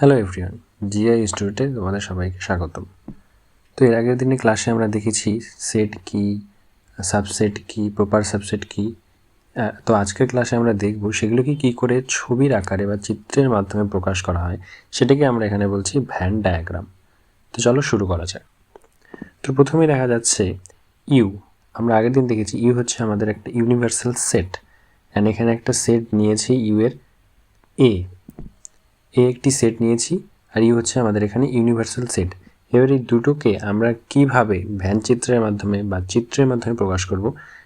Hello everyone GI ইনস্টিটিউটে তোমাদের সবাইকে স্বাগতম। তো এর আগের দিনে ক্লাসে আমরা দেখেছি সেট কি সাবসেট কি প্রপার সাবসেট কি। তো আজকের ক্লাসে আমরা দেখব সেগুলোকে কী করে ছবির আকারে বা চিত্রের মাধ্যমে প্রকাশ করা হয়, সেটাকে আমরা এখানে বলছি ভ্যান ডায়াগ্রাম তো চলো শুরু করা যাক। তো প্রথমে দেখা যাচ্ছে ইউ আমরা আগের দিন দেখেছি ইউ হচ্ছে আমাদের একটা ইউনিভার্সাল সেট অ্যান্ড এখানে একটা সেট নিয়েছি ইউ এর এ এ একটি সেট নিয়েছি আর ইউ হচ্ছে আমাদের এখানে ইউনিভার্সাল সেট এবার এই দুটোকে আমরা কীভাবে ভ্যান চিত্রের মাধ্যমে বা চিত্রের মাধ্যমে প্রকাশ করব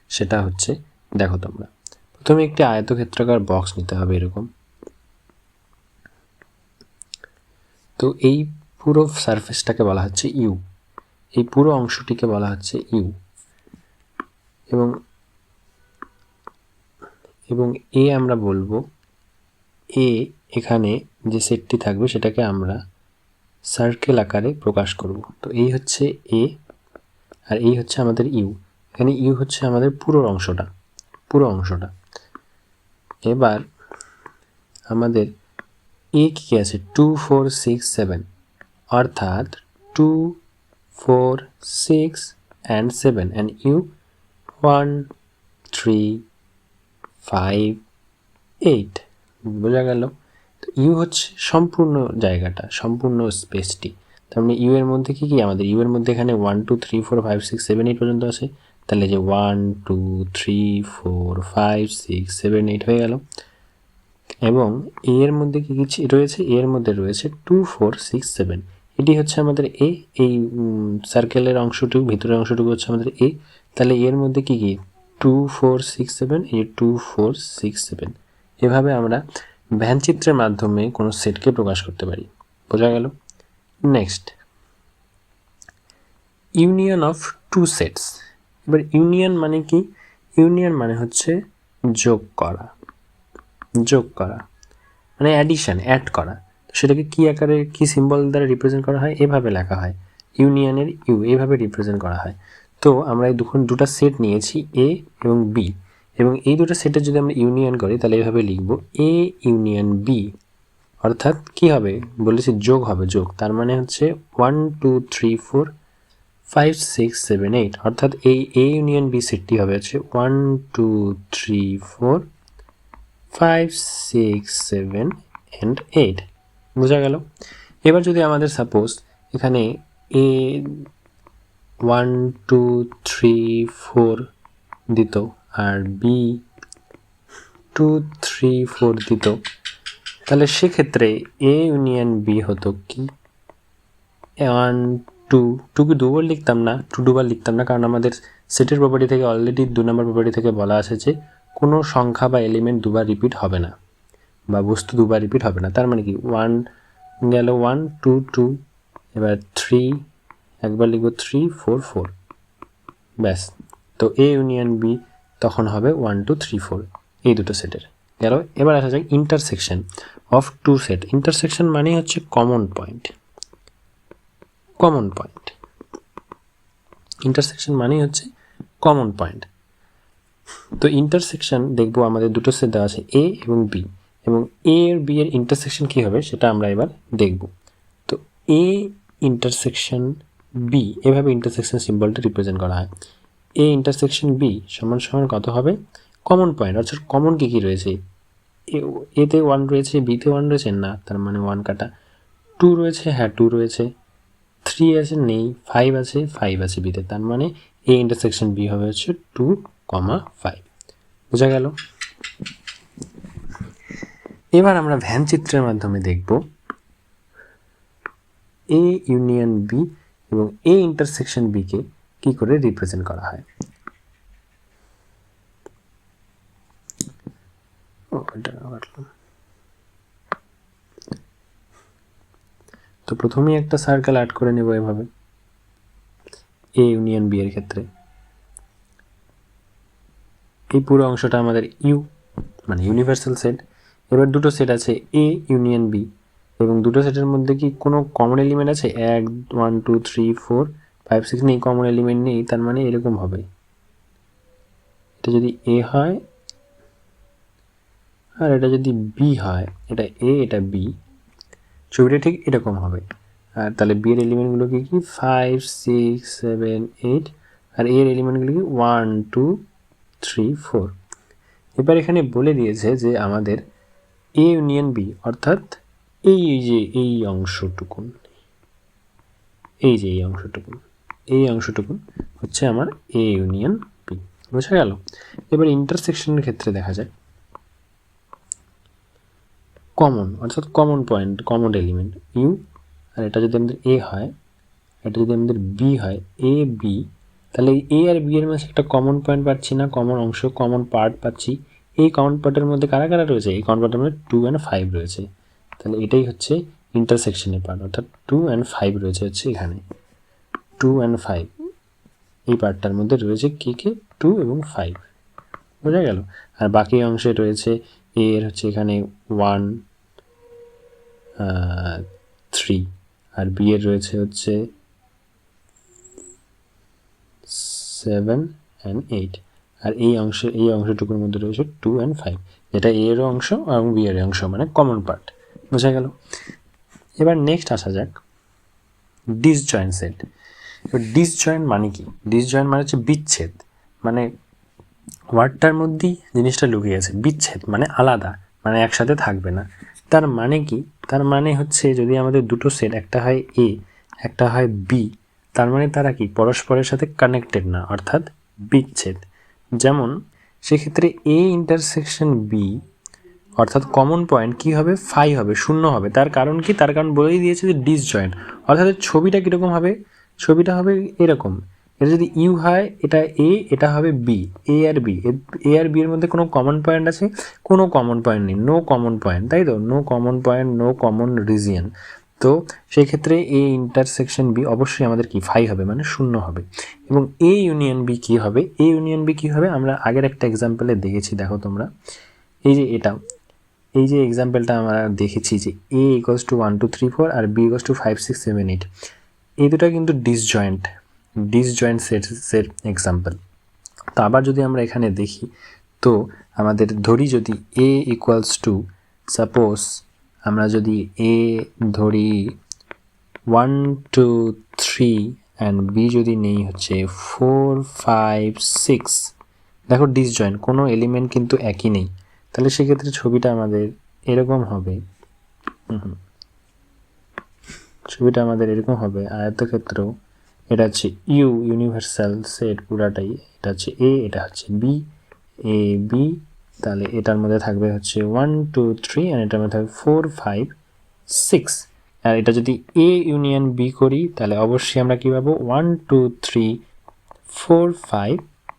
সেটা হচ্ছে দেখো তোমরা। প্রথমে একটি আয়তক্ষেত্রাকার বক্স নিতে হবে এরকম। তো এই পুরো সারফেসটাকে বলা হচ্ছে ইউ এই পুরো অংশটিকে বলা হচ্ছে ইউ এবং এবং এ আমরা বলব এ এখানে যে সেটটি থাকবে সেটাকে আমরা সার্কেল আকারে প্রকাশ করব। তো এই হচ্ছে এ আর এই হচ্ছে আমাদের ইউ এখানে ইউ হচ্ছে আমাদের পুরো অংশটা পুরো অংশটা। এবার আমাদের এ কী আছে? টু ফোর সিক্স সেভেন অর্থাৎ two four six and seven and U one three five eight বোঝা গেল? ইউ হচ্ছে সম্পূর্ণ জায়গাটা, সম্পূর্ণ স্পেসটি তার মানে ইউ এর মধ্যে কি কি? আমাদের ইউ এর মধ্যে এখানে one two three four five six seven eight পর্যন্ত আছে। তাহলে যে one two three four five six seven eight হয়ে গেল। এবং এ এর মধ্যে কি কিছু রয়েছে? এ এর মধ্যে রয়েছে টু ফোর সিক্স সেভেন এটি হচ্ছে আমাদের এ এই সার্কেলের অংশটুকু, ভিতরের অংশটুকু হচ্ছে আমাদের এ তাহলে এর মধ্যে কি কি? টু ফোর সিক্স সেভেন এই টু ফোর সিক্স সেভেন এভাবে আমরা ভ্যানচিত্রের মাধ্যমে কোনো সেটকে প্রকাশ করতে পারি। বোঝা গেল? Next union of two sets এবার ইউনিয়ন মানে কি? ইউনিয়ন মানে হচ্ছে যোগ করা। যোগ করা। মানে অ্যাডিশন অ্যাড করা। সেটাকে কী আকারে, কী সিম্বল দ্বারা রিপ্রেজেন্ট করা হয়? এভাবে লেখা হয়। ইউনিয়নের ইউ এভাবে রিপ্রেজেন্ট করা হয়। তো আমরা এই দুখন, দুটা সেট নিয়েছি এ এবং বি এবং এই দুটো সেটের যদি আমরা ইউনিয়ন করি, তাহলে এইভাবে লিখব এ ইউনিয়ন বি অর্থাৎ কি হবে? বলেছি যোগ হবে, যোগ। তার মানে হচ্ছে one two three four five six seven eight অর্থাৎ এই এ ইউনিয়ন বি সেটটি হবে হচ্ছে one two three four five six seven and eight বোঝা গেল? এবার যদি আমাদের সাপোজ এখানে A one two three four দিত আর বি টু থ্রি ফোর দিত। তাহলে সেক্ষেত্রে এ ইউনিয়ন বি হতো কি? ওয়ান টু টুকে দুবার লিখতাম না? টু দুবার লিখতাম না, কারণ আমাদের সেটের প্রপার্টি থেকে অলরেডি দু নম্বর প্রপার্টি থেকে বলা আছে যে কোনো সংখ্যা বা এলিমেন্ট দুবার রিপিট হবে না বা বস্তু দুবার রিপিট হবে না। তার মানে কি? ওয়ান গেল ওয়ান টু টু এবার থ্রি একবার লিখব থ্রি ফোর ফোর ব্যাস। তো এ ইউনিয়ন বি তখন হবে ওয়ান টু থ্রি ফোর এই দুটো সেটের গেল, এবার আসা যাক intersection of two set intersection মানেই হচ্ছে common point common point intersection মানেই হচ্ছে কমন পয়েন্ট তো ইন্টারসেকশন দেখব আমাদের দুটো সেট দেওয়া আছে এ এবং বি এবং এ এর বি এর ইন্টারসেকশন কী হবে সেটা আমরা এবার দেখব। তো এ ইন্টারসেকশন বি এভাবে ইন্টারসেকশন সিম্বলটা রিপ্রেজেন্ট করা হয়। এ ইন্টারসেকশন বি সমান সমান কত হবে? কমন পয়েন্ট অর্থাৎ কমন কী কী রয়েছে? এতে ওয়ান রয়েছে বিতে ওয়ান রয়েছে? না, তার মানে ওয়ান কাটা। টু রয়েছে হ্যাঁ টু রয়েছে। থ্রি আছে, নেই ফাইভ আছে ফাইভ আছে বিতে তার মানে এ ইন্টারসেকশন বি হবে হচ্ছে টু কমা ফাইভ বোঝা গেল? এবার আমরা ভ্যান চিত্রের মাধ্যমে দেখব। এ ইউনিয়ন বি এবং এ ইন্টারসেকশন বিকে কি করে রিপ্রেজেন্ট করা হয়? তো প্রথমেই একটা সার্কেল অ্যাড করে নেব এভাবে। এ ইউনিয়ন বি এর ক্ষেত্রে। এই পুরো অংশটা আমাদের ইউ মানে ইউনিভার্সাল সেট এবার দুটো সেট আছে এ ইউনিয়ন বি এবং দুটো সেটের মধ্যে কি কোনো কমন এলিমেন্ট আছে? এক one two three four five six নেই কমন এলিমেন্ট নেই, তার মানে এরকম হবে। এটা যদি এ হয়, আর এটা যদি বি হয়, এটা এ এটা বি ছবিটা ঠিক এরকম হবে। আর তাহলে বি এর এলিমেন্টগুলো কি কি? ফাইভ সিক্স সেভেন এইট আর এর এলিমেন্টগুলো কি? ওয়ান টু থ্রি ফোর এবার এখানে বলে দিয়েছে যে আমাদের এ ইউনিয়ন বি অর্থাৎ এই যে এই অংশটুকুন, এই যে এই অংশটুকুন। এই অংশটুকু হচ্ছে আমার এ ইউনিয়ন বি বোঝা গেল? এবার ইন্টারসেকশনের ক্ষেত্রে দেখা যায় কমন অর্থাৎ common point common element U আর এটা যদি আমাদের এ হয়, এটা যদি আমাদের বি হয় এ বি তাহলে এ আর বি এর মাঝে একটা কমন পয়েন্ট পাচ্ছি না কমন অংশ কমন পার্ট পাচ্ছি। এই কমন পার্টের মধ্যে কারা কারা রয়েছে? এই কমন পার্টের মধ্যে টু অ্যান্ড ফাইভ রয়েছে। তাহলে এটাই হচ্ছে ইন্টারসেকশনের পার্ট অর্থাৎ টু অ্যান্ড ফাইভ রয়েছে হচ্ছে এখানে। টু অ্যান্ড ফাইভ এই পার্টটার মধ্যে রয়েছে কে কে? টু এবং ফাইভ বোঝা গেল? আর বাকি অংশে রয়েছে এর হচ্ছে এখানে ওয়ান থ্রি আর বি এর রয়েছে হচ্ছে সেভেন অ্যান্ড এইট আর এই অংশে, এই অংশটুকুর মধ্যে রয়েছে টু অ্যান্ড ফাইভ যেটা এ এর অংশ এবং বি এর অংশ মানে কমন পার্ট বোঝা গেল? এবার নেক্সট আসা যাক। ডিসজয়েন্ট সেট এবার ডিসজয়েন্ট মানে কি? ডিসজয়েন্ট মানে হচ্ছে বিচ্ছেদ। মানে ওয়ার্ডটার মধ্যেই জিনিসটা লুকিয়ে আছে। বিচ্ছেদ মানে আলাদা মানে একসাথে থাকবে না। তার মানে কি? তার মানে হচ্ছে যদি আমাদের দুটো সেট একটা হয় এ একটা হয় বি তার মানে তারা কি? পরস্পরের সাথে কানেক্টেড না, অর্থাৎ বিচ্ছেদ। যেমন সেক্ষেত্রে এ ইন্টারসেকশন বি অর্থাৎ কমন পয়েন্ট কি হবে? ফাই হবে, শূন্য হবে। তার কারণ কি? তার কারণ বলেই দিয়েছে যে ডিসজয়েন্ট অর্থাৎ ছবিটা কীরকম হবে? ছবিটা হবে এরকম। এটা যদি ইউ হয়, এটা এ, এটা হবে বি, এ আর বি। এ আর বি এর মধ্যে কোনো কমন পয়েন্ট আছে? কোনো কমন পয়েন্ট নেই। নো কমন পয়েন্ট তাই তো? No common point no common region তো সেই ক্ষেত্রে এ ইন্টারসেকশন বি অবশ্যই আমাদের কি? ফাই হবে মানে শূন্য হবে। এবং এ ইউনিয়ন বি কী হবে? এ ইউনিয়ন বি কী হবে? আমরা আগের একটা এক্সাম্পলে দেখেছি, দেখো তোমরা। এই যে এটা। এই যে এক্সাম্পলটা আমরা দেখেছি যে A equals to one two three four R B equals to five six seven eight এই দুটা কিন্তু ডিসজয়েন্ট ডিসজয়েন্ট সেটসের এক্সাম্পল তো আবার যদি আমরা এখানে দেখি, তো আমাদের ধরি যদি এ ইকুয়ালস টু সাপোজ আমরা যদি এ ধরি one two three and B যদি নেই হচ্ছে ফোর ফাইভ সিক্স দেখো ডিসজয়েন্ট কোনো এলিমেন্ট কিন্তু একই নেই। তাহলে সেক্ষেত্রে ছবিটা আমাদের এরকম হবে। হুম। ছবিটা আমাদের এরকম হবে আয়তক্ষেত্র এটা হচ্ছে ইউ, ইউনিভার্সাল সেট পুরাটাই। এটা হচ্ছে এ, এটা হচ্ছে বি, এ, বি। তাহলে এটার মধ্যে থাকবে হচ্ছে ওয়ান টু থ্রি অ্যান্ড এটার মধ্যে থাকবে ফোর ফাইভ সিক্স আর এটা যদি এ ইউনিয়ন বি করি, তাহলে অবশ্যই আমরা কী পাবো? One two three four five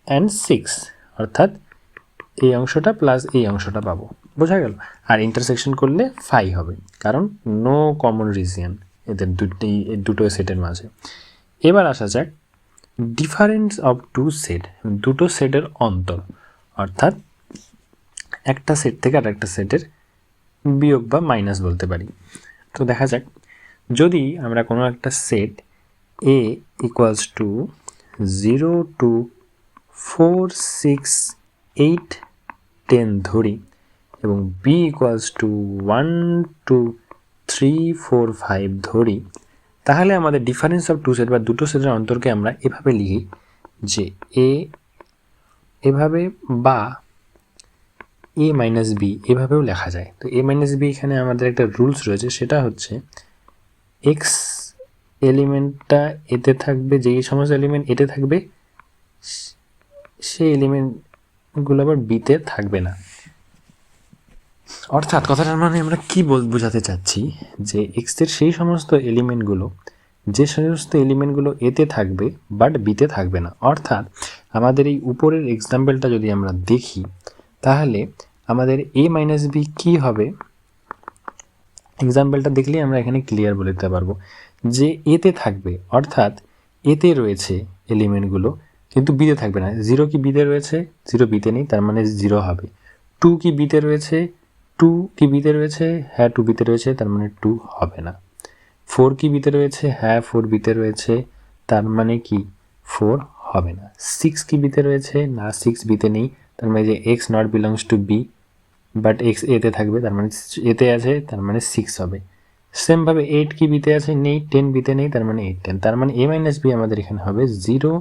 and six অর্থাৎ এই অংশটা প্লাস এই অংশটা পাবো। বোঝা গেল? আর ইন্টারসেকশন করলে ফাই হবে, কারণ নো কমন রিজিয়ন এদের দুটি, দুটো সেটের মাঝে। এবার আসা যাক ডিফারেন্স অফ টু সেট দুটো সেটের অন্তর। অর্থাৎ একটা সেট থেকে আর একটা সেটের বিয়োগ বা মাইনাস বলতে পারি। তো দেখা যাক, যদি আমরা কোনো একটা set A equals to zero two four six eight ten ধরি এবং B equals to one two three four five ধরি, তাহলে আমাদের ডিফারেন্স অফ টু সেট বা দুটো সেটের অন্তরকে আমরা এভাবে লিখি যে এ এভাবে বা এ মাইনাস বি এভাবেও লেখা যায়। তো এ মাইনাস বি এখানে আমাদের একটা রুলস রয়েছে, সেটা হচ্ছে এক্স এলিমেন্টটা এতে থাকবে, যেই সমস্ত এলিমেন্ট এতে থাকবে সেই এলিমেন্টগুলো আবার বিতে থাকবে না। অর্থাৎ কথাটার মানে আমরা কি বোঝাতে চাচ্ছি? যে এক্সের সেই সমস্ত এলিমেন্টগুলো যে সমস্ত এলিমেন্টগুলো এতে থাকবে বাট বিতে থাকবে না। অর্থাৎ আমাদের এই উপরের এক্সাম্পলটা যদি আমরা দেখি, তাহলে আমাদের এ মাইনাস বি কী হবে? এক্সাম্পলটা দেখলেই আমরা এখানে ক্লিয়ার বলে দিতে পারব যে এতে থাকবে। অর্থাৎ এতে রয়েছে এলিমেন্টগুলো কিন্তু বিতে থাকবে না। জিরো কি বিতে রয়েছে? জিরো বিতে নেই, তার মানে জিরো হবে। টু কি বিতে রয়েছে? টু কি বিতে রয়েছে হ্যাঁ টু বিতে রয়েছে, তার মানে টু হবে না। ফোর কি বিতে রয়েছে হ্যাঁ ফোর বিতে রয়েছে, তার মানে কি? ফোর হবে না। সিক্স কি বিতে রয়েছে, না, সিক্স বিতে নেই, তার মানে যে X not belongs to B, but X এতে থাকবে, তার মানে এতে আছে, তার মানে সিক্স হবে। সেমভাবে এইট কি বিতে আছে, নেই, টেন বিতে নেই, তার মানে এইট, টেন, তার মানে এ মাইনাস বি আমাদের এখানে হবে জিরো,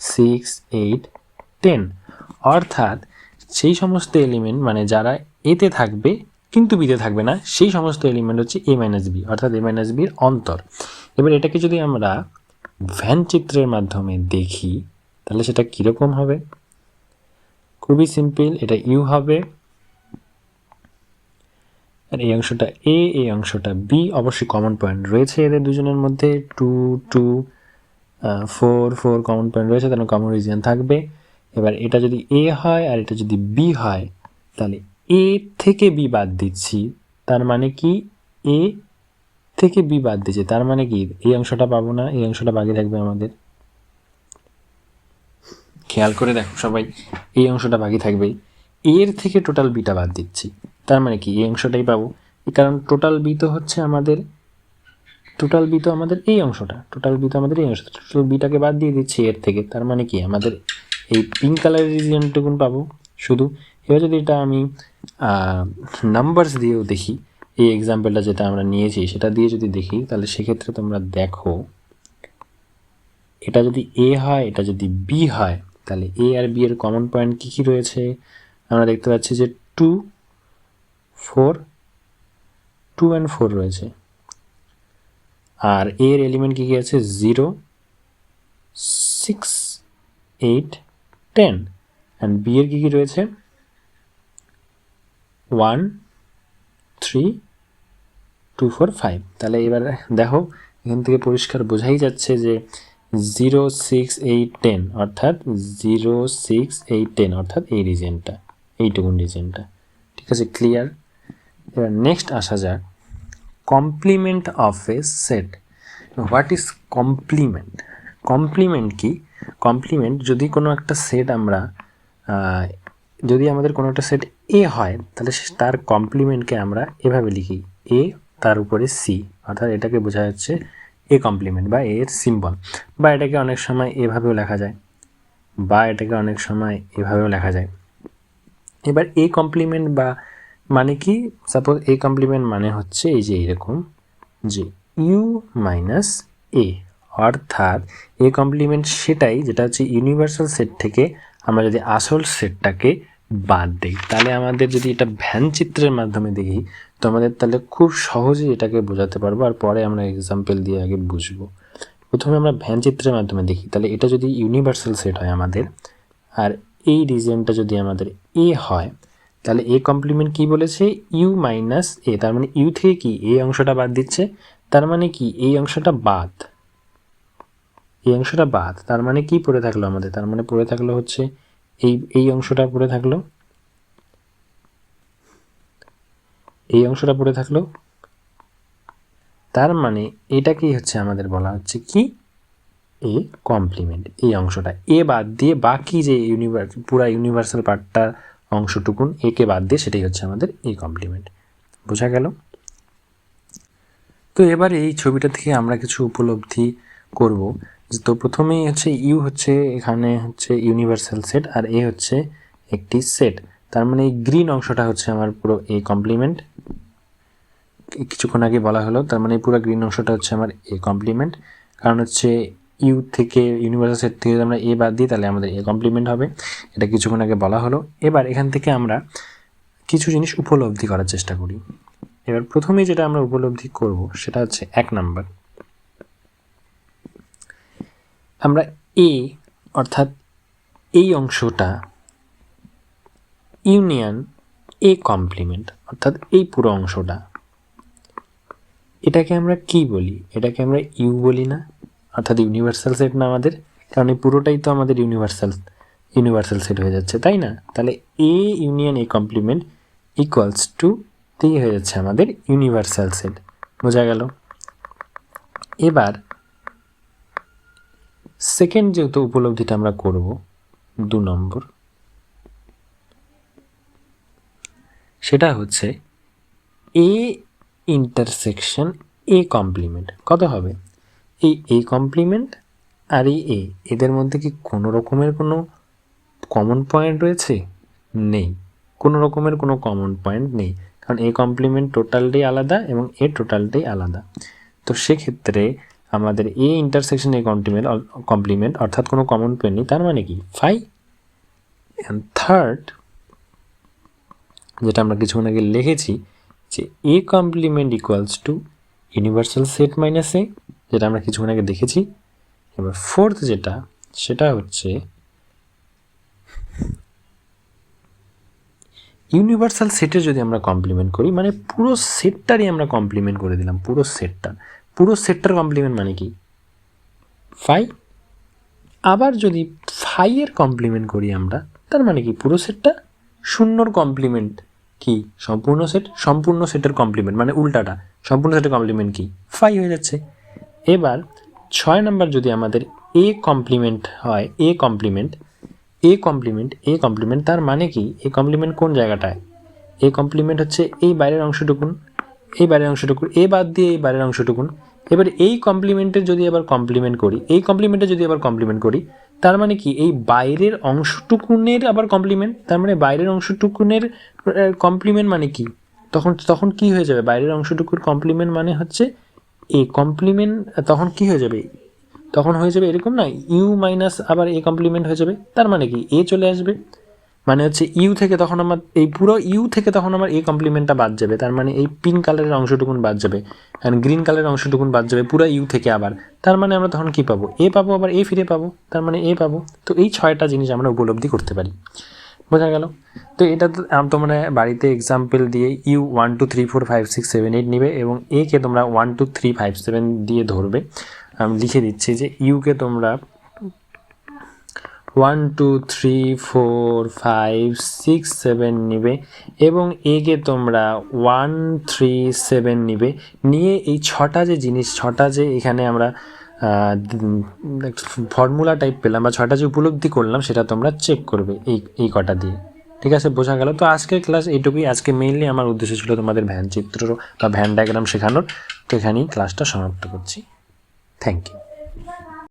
সিক্স, এইট, টেন। অর্থাৎ সেই সমস্ত এলিমেন্ট মানে যারা এতে থাকবে, কিন্তু বিতে থাকবে না, সেই সমস্ত এলিমেন্ট হচ্ছে এ মাইনাস বি অর্থাৎ এ মাইনাস বির অন্তর। এবার এটাকে যদি আমরা ভ্যান চিত্রের মাধ্যমে দেখি, তাহলে সেটা কীরকম হবে? খুবই সিম্পল এটা ইউ হবে। আর এই অংশটা এ এই অংশটা বি অবশ্যই কমন পয়েন্ট রয়েছে এদের দুজনের মধ্যে। Two two four four common point রয়েছে, তাহলে কমন রিজিয়ন থাকবে। এবার এটা যদি এ হয় আর এটা যদি বি হয়, তাহলে এ থেকে বি বাদ দিচ্ছি, তার মানে কি? এ থেকে বি বাদ দিচ্ছে, তার মানে কি? এই অংশটা পাবো না, এই অংশটা বাকি থাকবে আমাদের। খেয়াল করে দেখো সবাই, এই অংশটা বাকি থাকবেই। এর থেকে টোটাল বিটা বাদ দিচ্ছি, তার মানে কি? এই অংশটাই পাবো। কারণ টোটাল বি তো হচ্ছে আমাদের টোটাল বি তো আমাদের এই অংশটা টোটাল বি তো আমাদের এই অংশটা টোটাল বিটাকে বাদ দিয়ে দিচ্ছি এর থেকে, তার মানে কি? আমাদের এই পিঙ্ক কালারের রিজিয়নটুকুন পাবো। শুধু এবার যদি এটা আমি নাম্বারস দিয়েও দেখি। এই এক্সাম্পলটা যেটা আমরা নিয়েছি, সেটা দিয়ে যদি দেখি, তাহলে সেক্ষেত্রে তোমরা দেখো, এটা যদি এ হয়, এটা যদি বি হয়, তাহলে এ আর বি এর কমন পয়েন্ট কী কী রয়েছে? আমরা দেখতে পাচ্ছি যে two four two and four রয়েছে। আর এর এলিমেন্ট কী কী আছে? Zero six eight ten and B এর কী কী রয়েছে? One three two four five তাহলে এবার দেখো, এখান থেকে পরিষ্কার বোঝাই যাচ্ছে যে জিরো সিক্স এইট টেন অর্থাৎ জিরো সিক্স এইট টেন অর্থাৎ এই রিজেনটা এইটুকুন রিজেনটা ঠিক আছে ক্লিয়ার এবার নেক্সট আসা যাক। Complement of A set what is complement complement কি? কমপ্লিমেন্ট যদি কোনো একটা সেট আমরা যদি আমাদের কোনো একটা সেট এ হয়, তাহলে তার কমপ্লিমেন্টকে আমরা এভাবে লিখি। এ, তার উপরে সি, অর্থাৎ এটাকে বোঝা যাচ্ছে এ কমপ্লিমেন্ট বা এর সিম্বল বা এটাকে অনেক সময় এভাবেও লেখা যায়। বা এটাকে অনেক সময় এভাবেও লেখা যায়। এবার এ কমপ্লিমেন্ট বা মানে কি? সাপোজ এ কমপ্লিমেন্ট মানে হচ্ছে এই যে এইরকম যে ইউ মাইনাস এ। অর্থাৎ এ কমপ্লিমেন্ট সেটাই, যেটা হচ্ছে ইউনিভার্সাল সেট থেকে আমরা যদি আসল সেটটাকে বাদ দিই। তাহলে আমাদের যদি এটা ভ্যান চিত্রের মাধ্যমে দেখি, তো আমাদের তাহলে খুব সহজেই এটাকে বোঝাতে পারব আর পরে আমরা এক্সাম্পল দিয়ে আগে বুঝব। প্রথমে আমরা ভ্যান চিত্রের মাধ্যমে দেখি। তাহলে এটা যদি ইউনিভার্সাল সেট হয় আমাদের, আর এই রিজনটা যদি আমাদের এ হয়, তাহলে এ কমপ্লিমেন্ট কি বলেছে? ইউ মাইনাস এ তার মানে ইউ থেকে কি এই অংশটা বাদ দিচ্ছে? তার মানে কি এই অংশটা বাদ? এই অংশটা বাদ, তার মানে কি পড়ে থাকল আমাদের? তার মানে পড়ে থাকল হচ্ছে এই এই অংশটা পড়ে থাকল। এই অংশটা পড়ে থাকল। তার মানে এটাকেই হচ্ছে আমাদের বলা হচ্ছে কি? এ কমপ্লিমেন্ট এই অংশটা। এ বাদ দিয়ে বাকি যে ইউনিভার্স পুরা ইউনিভার্সাল পার্টটার অংশটুকুন একে বাদ দিয়ে সেটাই হচ্ছে আমাদের এ কমপ্লিমেন্ট বোঝা গেল? তো এবার এই ছবিটা থেকে আমরা কিছু উপলব্ধি করব। তো প্রথমেই হচ্ছে ইউ হচ্ছে এখানে হচ্ছে ইউনিভার্সাল সেট আর এ হচ্ছে একটি সেট তার মানে এই গ্রিন অংশটা হচ্ছে আমার পুরো এ কমপ্লিমেন্ট কিছুক্ষণ আগে বলা হলো, তার মানে পুরো গ্রিন অংশটা হচ্ছে আমার এ কমপ্লিমেন্ট কারণ হচ্ছে ইউ থেকে ইউনিভার্সাল সেট থেকে আমরা এ বাদ দিই, তাহলে আমাদের এ কমপ্লিমেন্ট হবে। এটা কিছুক্ষণ আগে বলা হলো। এবার এখান থেকে আমরা কিছু জিনিস উপলব্ধি করার চেষ্টা করি। এবার প্রথমে যেটা আমরা উপলব্ধি করব, সেটা হচ্ছে এক নাম্বার আমরা এ, অর্থাৎ এই অংশটা, ইউনিয়ন এ কমপ্লিমেন্ট, অর্থাৎ এই পুরো অংশটা। এটাকে আমরা কি বলি? এটাকে আমরা ইউ বলি না, অর্থাৎ ইউনিভার্সাল সেট না আমাদের, কারণ এই পুরোটাই তো আমাদের ইউনিভার্সাল ইউনিভার্সাল সেট হয়ে যাচ্ছে, তাই না? তাহলে A union A complement equals to দিয়ে হয়ে যাচ্ছে আমাদের ইউনিভার্সাল সেট। বোঝা গেল? এবার সেকেন্ড যেহেতু উপলব্ধিটা আমরা করব, দু নম্বর, সেটা হচ্ছে এ ইন্টারসেকশন এ কমপ্লিমেন্ট কত হবে? এই এ কমপ্লিমেন্ট আর এই এ এদের মধ্যে কি কোনো রকমের কোনো কমন পয়েন্ট রয়েছে? নেই। কোনো রকমের কোনো কমন পয়েন্ট নেই। কারণ এ কমপ্লিমেন্ট টোটালটাই আলাদা এবং এ টোটালটাই আলাদা। তো সেক্ষেত্রে আমাদের A intersection A complement complement অর্থাৎ কোনো কমন পেন নেই, তার মানে কি? ফাই অ্যান্ড থার্ড যেটা আমরা কিছুক্ষণ আগে লিখেছি, যে A complement equals to universal set minus A যেটা আমরা কিছুক্ষণ আগে দেখেছি। এবার ফোর্থ যেটা, সেটা হচ্ছে ইউনিভার্সাল সেটের যদি আমরা কমপ্লিমেন্ট করি মানে পুরো সেটটারই আমরা কমপ্লিমেন্ট করে দিলাম, পুরো সেটটা পুরো সেটটার কমপ্লিমেন্ট মানে কি? ফাই আবার যদি ফাইয়ের কমপ্লিমেন্ট করি আমরা, তার মানে কি? পুরো সেটটা শূন্যর কমপ্লিমেন্ট কি? সম্পূর্ণ সেট, সম্পূর্ণ সেটের কমপ্লিমেন্ট মানে উল্টাটা, সম্পূর্ণ সেটের কমপ্লিমেন্ট কি? ফাই হয়ে যাচ্ছে। এবার ছয় নাম্বার যদি আমাদের এ কমপ্লিমেন্ট হয় A complement A complement A complement তার মানে কি? এ কমপ্লিমেন্ট কোন জায়গাটায়? এ কমপ্লিমেন্ট হচ্ছে এই বাইরের অংশটুকুন। এই বাইরের অংশটুকুন, এ বাদ দিয়ে এই বাইরের অংশটুকুন। এবার এই কমপ্লিমেন্টের যদি আবার কমপ্লিমেন্ট করি, এই কমপ্লিমেন্টে যদি আবার কমপ্লিমেন্ট করি, তার মানে কি? এই বাইরের অংশটুকুনের আবার কমপ্লিমেন্ট তার মানে বাইরের অংশটুকুনের কমপ্লিমেন্ট মানে কি? তখন তখন কি হয়ে যাবে? বাইরের অংশটুকুর কমপ্লিমেন্ট মানে হচ্ছে এ কমপ্লিমেন্ট তখন কি হয়ে যাবে? তখন হয়ে যাবে এরকম না ইউ মাইনাস আবার এ কমপ্লিমেন্ট হয়ে যাবে। তার মানে কি? এ চলে আসবে। মানে হচ্ছে ইউ থেকে তখন আমার, এই পুরো ইউ থেকে তখন আমার এ কমপ্লিমেন্টটা বাদ যাবে। তার মানে এই পিঙ্ক কালারের অংশটুকুন বাদ যাবে অ্যান্ড গ্রিন কালারের অংশটুকুন বাদ যাবে পুরো ইউ থেকে আবার। তার মানে আমরা তখন কি পাবো? এ পাবো আবার, এ ফিরে পাবো, তার মানে এ পাবো। তো এই ছয়টা জিনিস আমরা উপলব্ধি করতে পারি। বোঝা গেল? তো এটা তো তোমরা বাড়িতে এক্সাম্পল দিয়ে U one two three four five six seven eight নিবে এবং এ কে তোমরা one two three five seven দিয়ে ধরবে। আমি লিখে দিচ্ছি যে ইউকে তোমরা one two three four five six seven নিবে এবং একে তোমরা ওয়ান থ্রি সেভেন নিবে। নিয়ে এই ছটা যে জিনিস, ছটা যে এখানে আমরা ফর্মুলা টাইপ পেলাম বা ছটা যে উপলব্ধি করলাম, সেটা তোমরা চেক করবে এই এই কটা দিয়ে। ঠিক আছে, বোঝা গেল? তো আজকের ক্লাস এইটুকুই। আজকে মেইনলি আমার উদ্দেশ্য ছিল তোমাদের ভ্যান চিত্র বা ভ্যান ডায়াগ্রাম শেখানোর। তো এখানেই ক্লাসটা সমাপ্ত করছি। Thank you